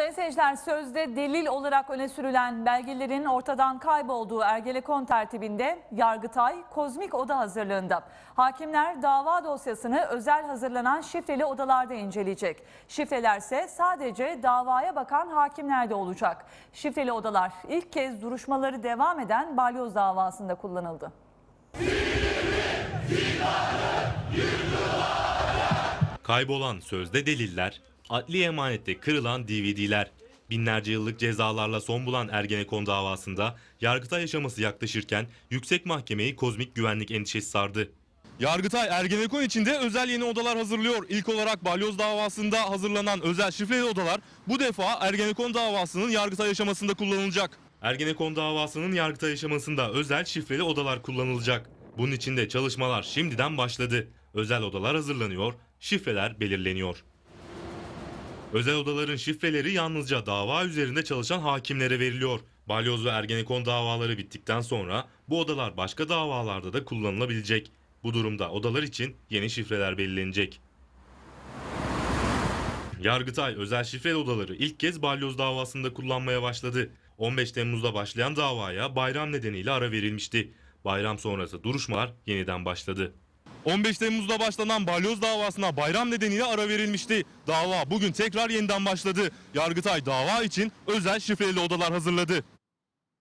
Sayın seyirciler sözde delil olarak öne sürülen belgelerin ortadan kaybolduğu Ergenekon tertibinde Yargıtay kozmik oda hazırlığında. Hakimler dava dosyasını özel hazırlanan şifreli odalarda inceleyecek. Şifrelerse sadece davaya bakan hakimlerde olacak. Şifreli odalar ilk kez duruşmaları devam eden balyoz davasında kullanıldı. Kaybolan sözde deliller, adli emanette kırılan DVD'ler, binlerce yıllık cezalarla son bulan Ergenekon davasında Yargıtay yaşaması yaklaşırken yüksek mahkemeyi kozmik güvenlik endişesi sardı. Yargıtay Ergenekon içinde özel yeni odalar hazırlıyor. İlk olarak balyoz davasında hazırlanan özel şifreli odalar bu defa Ergenekon davasının Yargıtay aşamasında kullanılacak. Ergenekon davasının Yargıtay aşamasında özel şifreli odalar kullanılacak. Bunun için de çalışmalar şimdiden başladı. Özel odalar hazırlanıyor, şifreler belirleniyor. Özel odaların şifreleri yalnızca dava üzerinde çalışan hakimlere veriliyor. Balyoz ve Ergenekon davaları bittikten sonra bu odalar başka davalarda da kullanılabilecek. Bu durumda odalar için yeni şifreler belirlenecek. Yargıtay özel şifreli odaları ilk kez balyoz davasında kullanmaya başladı. 15 Temmuz'da başlayan davaya bayram nedeniyle ara verilmişti. Bayram sonrası duruşmalar yeniden başladı. 15 Temmuz'da başlanan balyoz davasına bayram nedeniyle ara verilmişti. Dava bugün tekrar yeniden başladı. Yargıtay dava için özel şifreli odalar hazırladı.